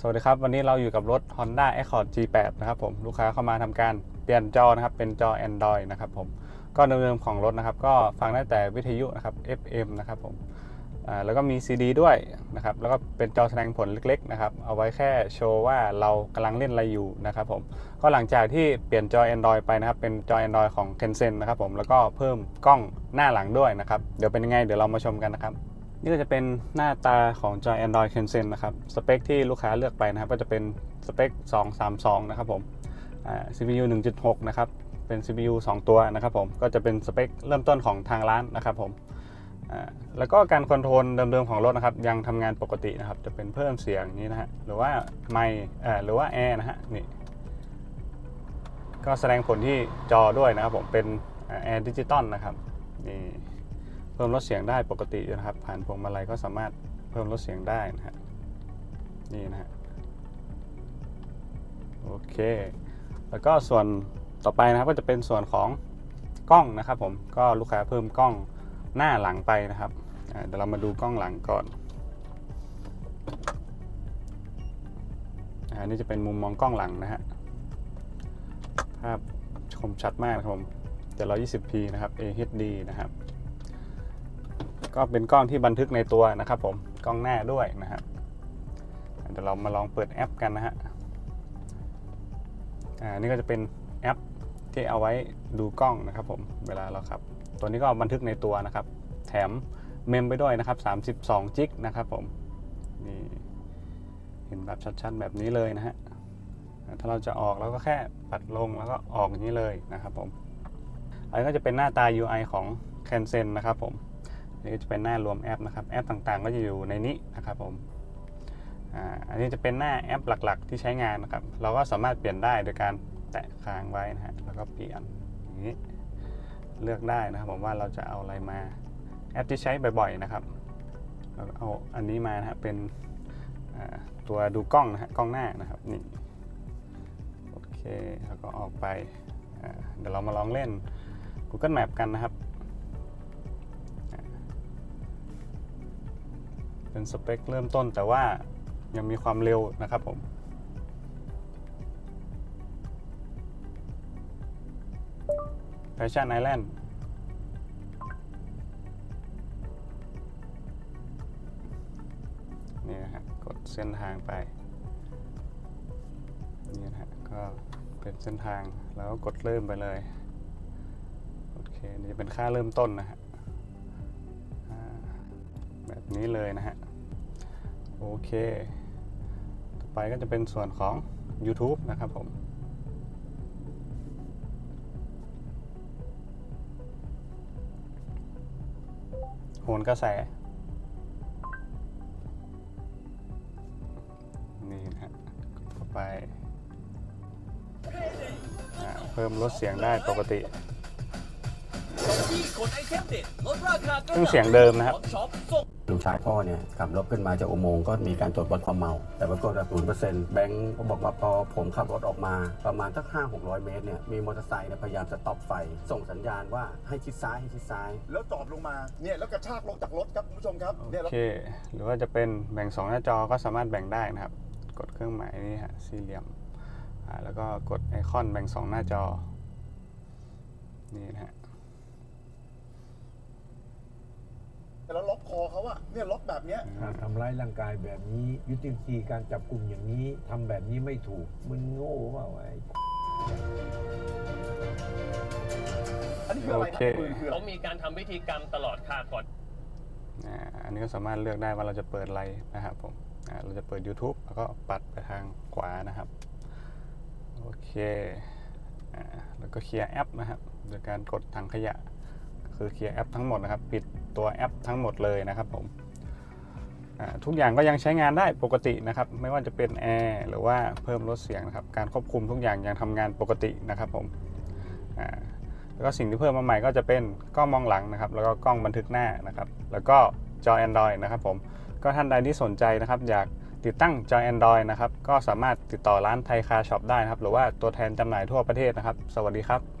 สวัสดีครับ วันนี้เราอยู่กับรถ Honda Accord G8 นะครับผมลูกค้าเข้ามาทำการเปลี่ยนจอนะครับ เป็นจอ Android นะครับผมก็เดิมๆของรถนะครับ ก็ฟังได้แต่วิทยุนะครับ FM นะครับผมแล้วก็มี CD ด้วยนะครับ แล้วก็เป็นจอแสดงผลเล็กๆนะครับ เอาไว้แค่โชว์ว่าเรากำลังเล่นอะไรอยู่นะครับผมก็หลังจากที่เปลี่ยนจอ Android ไปนะครับ เป็นจอ Android ของ Kensen นะครับผมแล้วก็เพิ่มกล้องหน้าหลังด้วยนะครับเดี๋ยวเป็นยังไงเดี๋ยวเรามาชมกันนะครับ นี่ก็จะเป็นหน้าตาของจอ Android Kensen นะครับ สเปคที่ลูกค้าเลือกไปนะครับ ก็จะเป็นสเปค 232 นะครับผมอ่า CPU 1.6 นะครับ เป็น CPU 2 ตัวนะครับผม ก็จะเป็นสเปคเริ่มต้นของทางร้านนะครับผมแล้วก็การคอนโทรลเดิมๆของรถนะครับ ยังทำงานปกตินะครับ จะเป็นเพิ่มเสียงนี้นะฮะ หรือว่าไมค์อ่หรือว่าแอร์นะฮะ นี่ ก็แสดงผลที่จอด้วยนะครับผม เป็นแอร์ดิจิตอลนะครับ นี่ เพิ่มลดเสียงได้ปกติอยู่นะครับ ผ่านพวงมาลัยก็สามารถเพิ่มลดเสียงได้นะฮะนี่นะฮะโอเค แล้วก็ส่วนต่อไปนะครับก็จะเป็นส่วนของกล้องนะครับผมก็ลูกค้าเพิ่มกล้องหน้าหลังไปนะครับเดี๋ยวเรามาดูกล้องหลังก่อนอันนี้จะเป็นมุมมองกล้องหลังนะฮะภาพคมชัดมากครับผม 720p นะครับ AHD นะครับ ก็เป็นกล้องที่บันทึกในตัวนะครับ ผมกล้องหน้าด้วยนะครับเดี๋ยวเรามาลองเปิดแอปกันนะฮะอ่านี่ก็จะเป็นแอปที่เอาไว้ดูกล้องนะครับ ผมเวลาเราขับ ตัวนี้ก็บันทึกในตัวนะครับ แถมเมมไปด้วยนะครับ32จิกนะครับผมนี่เห็นแบบชัดๆแบบนี้เลยนะฮะถ้าเราจะออกเราก็แค่ปัดลงแล้วก็ออกอย่างนี้เลยนะครับผมอันนี้ก็จะเป็นหน้าตา UI ของ Cansen นะครับผม นี่ก็จะเป็นหน้ารวมแอปนะครับ แอปต่างๆ ก็จะอยู่ในนี้นะครับผมอ,อันนี้จะเป็นหน้าแอปหลักๆ ที่ใช้งานนะครับ เราก็สามารถเปลี่ยนได้โดยการแตะค้างไว้นะฮะ แล้วก็เปลี่ยนอย่างนี้ เลือกได้นะครับผมว่าเราจะเอาอะไรมา แอปที่ใช้บ่อยๆนะครับ เราเอาอันนี้มานะฮะ เป็นตัวดูกล้องนะฮะ กล้องหน้านะครับ นี่ โอเค แล้วก็ออกไป เดี๋ยวเรามาลองเล่น Google Map กันนะครับ เป็นสเปคเริ่มต้นแต่ว่ายังมีความเร็วนะครับผม Passion Island นี่นะฮะกดเส้นทางไป นี่นะฮะก็เป็นเส้นทางแล้วก็กดเริ่มไปเลย โอเค นี่จะเป็นค่าเริ่มต้นนะฮะแบบนี้เลยนะฮะ เค ต่อไปก็จะเป็นส่วนของ YouTube นะครับผม โหนกระแส นี่นะฮะเข้าไป เพิ่มลดเสียงได้ปกติ ที่กดไอเทมเด็ดลดราคาเครื่องเสียงเดิมนะครับช็อปส่ง ลูกชายพ่อเนี่ยขับรถขึ้นมาจากอุโมงค์ก็มีการตรวจวัดความเมา แต่ปรากฏว่าศูนย์เปอร์เซ็นต์แบงค์ก็บอกว่าพอผมขับรถออกมาประมาณสักห้าหกร้อยเมตรเนี่ยมีมอเตอร์ไซค์เนี่ยพยายามจะต็อปไฟ ส่งสัญญาณว่าให้ชิดซ้ายให้ชิดซ้าย แล้วจอดลงมา เนี่ย แล้วกระชากลงจากรถครับคุณผู้ชมครับ เนี่ยโอแล้วเค หรือว่าจะเป็นแบ่ง 2 หน้าจอก็สามารถแบ่งได้นะครับ กดเครื่องหมายนี่ฮะสี่เหลี่ยมอ่าแล้วก็กดไอคอนแบ่ง 2 หน้าจอ นี่นะฮะ แล้วล็อกคอเขาอะเนี่ยล็อกแบบเนี้ยการทำร้ายร่างกายแบบนี้ ยุติวิธีการจับกลุ่มอย่างนี้ทำแบบนี้ไม่ถูก มึงโง่เปล่าไอ้อันนี้คืออะไรโอนะเค ปืนคืออะไรเขามีการทำพิธีกรรมตลอดค่ะก่อน อ่าอันนี้ก็สามารถเลือกได้ว่าเราจะเปิดอะไรนะครับผมอ่าเราจะเปิด YouTube แล้วก็ปัดไปทางขวานะครับ โอเคอ่าแล้วก็เคลียร์แอปนะครับโดยการกดถังขยะ คือเคลียร์แอปทั้งหมดนะครับ ปิด ตัวแอปทั้งหมดเลยนะครับผมทุกอย่างก็ยังใช้งานได้ปกตินะครับ ไม่ว่าจะเป็นแอร์หรือว่าเพิ่มลดเสียงนะครับ การควบคุมทุกอย่างยังทำงานปกตินะครับผมแล้วก็สิ่งที่เพิ่มมาใหม่ก็จะเป็นกล้องมองหลังนะครับ แล้วก็กล้องบันทึกหน้านะครับ แล้วก็จอ Android นะครับผม ก็ท่านใดที่สนใจนะครับ อยากติดตั้งจอ Android นะครับ ก็สามารถติดต่อร้านไทยคาช็อปได้นะครับ หรือว่าตัวแทนจำหน่ายทั่วประเทศนะครับ สวัสดีครับ